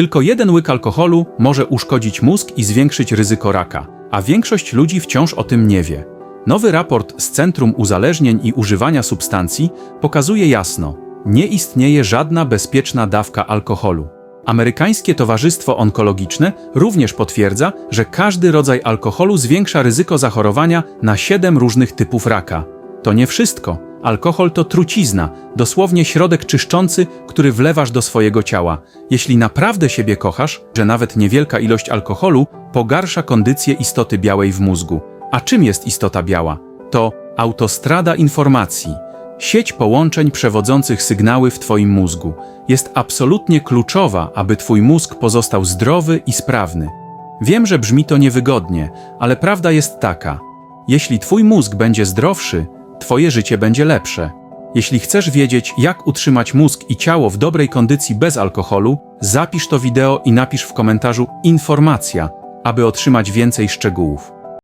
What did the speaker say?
Tylko jeden łyk alkoholu może uszkodzić mózg i zwiększyć ryzyko raka, a większość ludzi wciąż o tym nie wie. Nowy raport z Centrum Uzależnień i Używania Substancji pokazuje jasno, nie istnieje żadna bezpieczna dawka alkoholu. Amerykańskie Towarzystwo Onkologiczne również potwierdza, że każdy rodzaj alkoholu zwiększa ryzyko zachorowania na 7 różnych typów raka. To nie wszystko. Alkohol to trucizna, dosłownie środek czyszczący, który wlewasz do swojego ciała. Jeśli naprawdę siebie kochasz, że nawet niewielka ilość alkoholu pogarsza kondycję istoty białej w mózgu. A czym jest istota biała? To autostrada informacji. Sieć połączeń przewodzących sygnały w Twoim mózgu jest absolutnie kluczowa, aby Twój mózg pozostał zdrowy i sprawny. Wiem, że brzmi to niewygodnie, ale prawda jest taka. Jeśli Twój mózg będzie zdrowszy, Twoje życie będzie lepsze. Jeśli chcesz wiedzieć, jak utrzymać mózg i ciało w dobrej kondycji bez alkoholu, zapisz to wideo i napisz w komentarzu informacja, aby otrzymać więcej szczegółów.